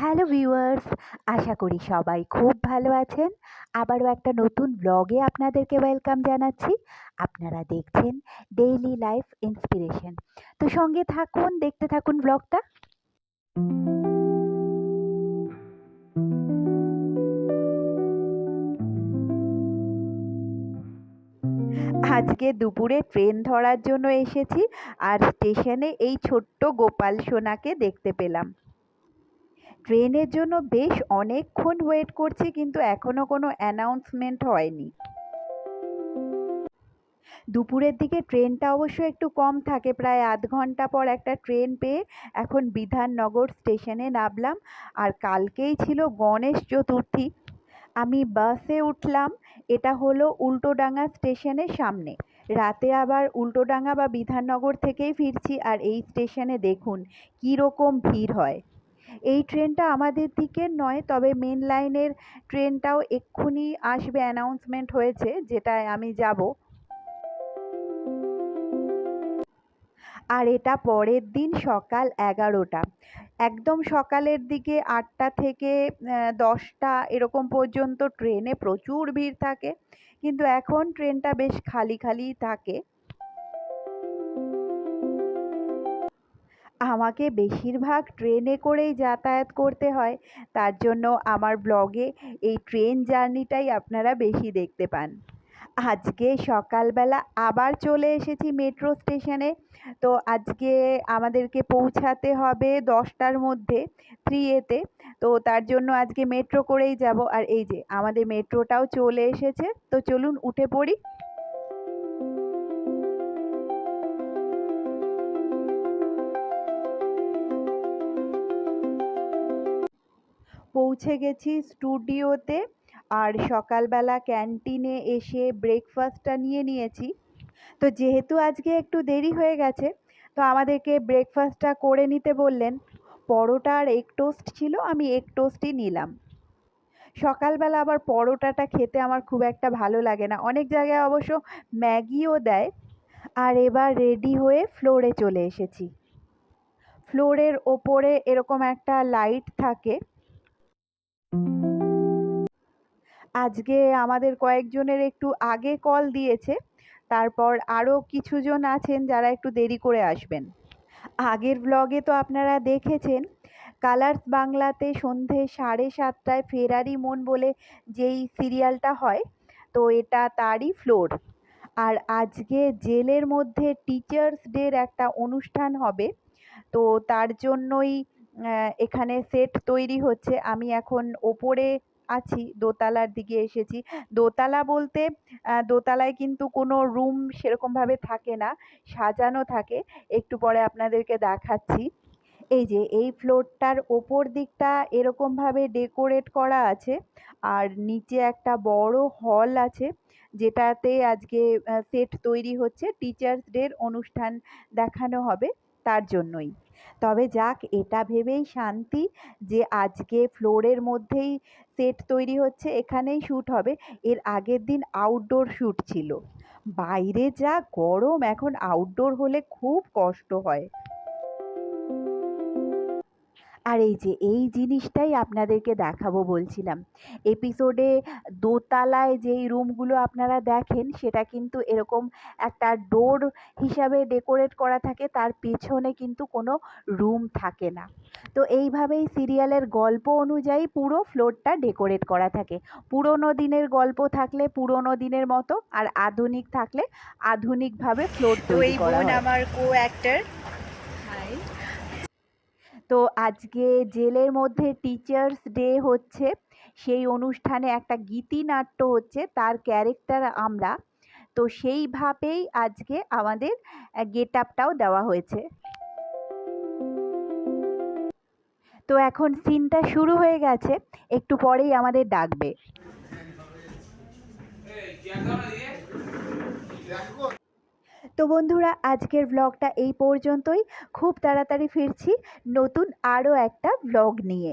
Hello viewers আশা করি সবাই খুব ভালো আছেন। আবারও একটা নতুন ব্লগে আপনাদেরকে ওয়েলকাম জানাচ্ছি। আপনারা দেখছেন ডেইলি লাইফ ইন্সপিরেশন তো সঙ্গে থাকুন, দেখতে থাকুন ব্লগটা আজকে দুপুরে ট্রেন ধরার জন্য এসেছি। আর স্টেশনে এই ছোট্ট গোপাল সোনাকে দেখতে পেলাম। ট্রেনের জন্য বেশ অনেকক্ষণ ওয়েট করছি, কিন্তু এখনও কোনো অ্যানাউন্সমেন্ট হয়নি। দুপুরের দিকে ট্রেনটা অবশ্য একটু কম থাকে, প্রায় আধ ঘণ্টা পর একটা ট্রেন পেয়ে এখন বিধাননগর স্টেশনে নামলাম, আর কালকেই ছিল গণেশ চতুর্থী। আমি বাসে উঠলাম, এটা হলো উল্টোডাঙ্গা স্টেশনের সামনে। রাতে আবার উল্টোডাঙ্গা বা বিধাননগর থেকেই ফিরছি, আর এই স্টেশনে দেখুন কী রকম ভিড় হয়। এই ট্রেনটা আমাদের দিকের নয়, তবে মেন লাইনের ট্রেনটাও এক্ষুনি আসবে অ্যানাউন্সমেন্ট হয়েছে, যেটায় আমি যাব। আর এটা পরের দিন সকাল এগারোটা। একদম সকালের দিকে আটটা থেকে দশটা এরকম পর্যন্ত ট্রেনে প্রচুর ভিড় থাকে। কিন্তু এখন ট্রেনটা বেশ খালি খালিই থাকে। আমাকে বেশিরভাগ ট্রেনে করেই যাতায়াত করতে হয়। তার জন্য আমার ব্লগে এই ট্রেন জার্নিটাই আপনারা বেশি দেখতে পান। আজকে সকালবেলা আবার চলে এসেছি মেট্রো স্টেশনে। তো আজকে আমাদেরকে পৌঁছাতে হবে দশটার মধ্যে থ্রি এতে তো তার জন্য আজকে মেট্রো করেই যাব। আর এই যে, আমাদের মেট্রোটাও চলে এসেছে। তো চলুন উঠে পড়ি। পৌঁছে গেছি স্টুডিওতে আর সকালবেলা ক্যান্টিনে এসে ব্রেকফাস্টটা নিয়ে নিয়েছি। তো যেহেতু আজকে একটু দেরি হয়ে গেছে, তো আমাদেরকে ব্রেকফাস্টটা করে নিতে বললেন। পরোটা আর এগ টোস্ট ছিল, আমি এগ টোস্টই নিলাম। সকালবেলা আবার পরোটাটা খেতে আমার খুব একটা ভালো লাগে না। অনেক জায়গায় অবশ্য ম্যাগিও দেয়। আর এবার রেডি হয়ে ফ্লোরে চলে এসেছি। ফ্লোরের ওপরে এরকম একটা লাইট থাকে। আজকে আমাদের কয়েকজনের একটু আগে কল দিয়েছে, তারপর আরও কিছুজন আছেন যারা একটু দেরি করে আসবেন। আগের ব্লগে তো আপনারা দেখেছেন কালার্স বাংলাতে সন্ধে সাড়ে সাতটায় ফেরারি মন বলে যেই সিরিয়ালটা হয়, তো এটা তারই ফ্লোর আর আজকে জেলের মধ্যে টিচার্স ডের একটা অনুষ্ঠান হবে, তো তার জন্যই এখানে সেট তৈরি হচ্ছে। আমি এখন ওপরে আছি, দোতলার দিকে এসেছি। দোতলা বলতে দোতলায় কিন্তু কোনো রুম সেরকমভাবে থাকে না, সাজানো থাকে। একটু পরে আপনাদেরকে দেখাচ্ছি। এই যে, এই ফ্লোরটার ওপর দিকটা এরকমভাবে ডেকোরেট করা আছে। আর নিচে একটা বড় হল আছে, যেটাতে আজকে সেট তৈরি হচ্ছে। টিচার্স ডের অনুষ্ঠান দেখানো হবে। তার জন্যই। তবে যাক, এটা ভেবেই শান্তি যে আজকে ফ্লোরের মধ্যেই সেট তৈরি হচ্ছে, এখানেই শ্যুট হবে। এর আগের দিন আউটডোর শ্যুট ছিল। বাইরে যা গরম, এখন আউটডোর হলে খুব কষ্ট হয়। আর এই যে এই জিনিসটাই আপনাদেরকে দেখাবো বলছিলাম। এপিসোডে দোতলায় যেই রুমগুলো আপনারা দেখেন সেটা কিন্তু এরকম একটা ডোর হিসাবে ডেকোরেট করা থাকে তার পেছনে কিন্তু কোনো রুম থাকে না। তো এইভাবেই সিরিয়ালের গল্প অনুযায়ী পুরো ফ্লোরটা ডেকোরেট করা থাকে। পুরনো দিনের গল্প থাকলে পুরোনো দিনের মতো আর আধুনিক থাকলে আধুনিকভাবে ফ্লোর তৈরি করা আমার কো অ্যাক্টর তো আজকে জেলের মধ্যে টিচার্স ডে হচ্ছে। সেই অনুষ্ঠানে একটা গীতিনাট্য হচ্ছে, তার ক্যারেক্টার আমরা। তো সেইভাবেই আজকে আমাদের গেট আপটাও দেওয়া হয়েছে। তো এখন সিনটা শুরু হয়ে গেছে, একটু পরেই আমাদের ডাকবে। তো বন্ধুরা আজকের ব্লগটা এই পর্যন্তই। খুব তাড়াতাড়ি ফিরছি নতুন আরও একটা ব্লগ নিয়ে।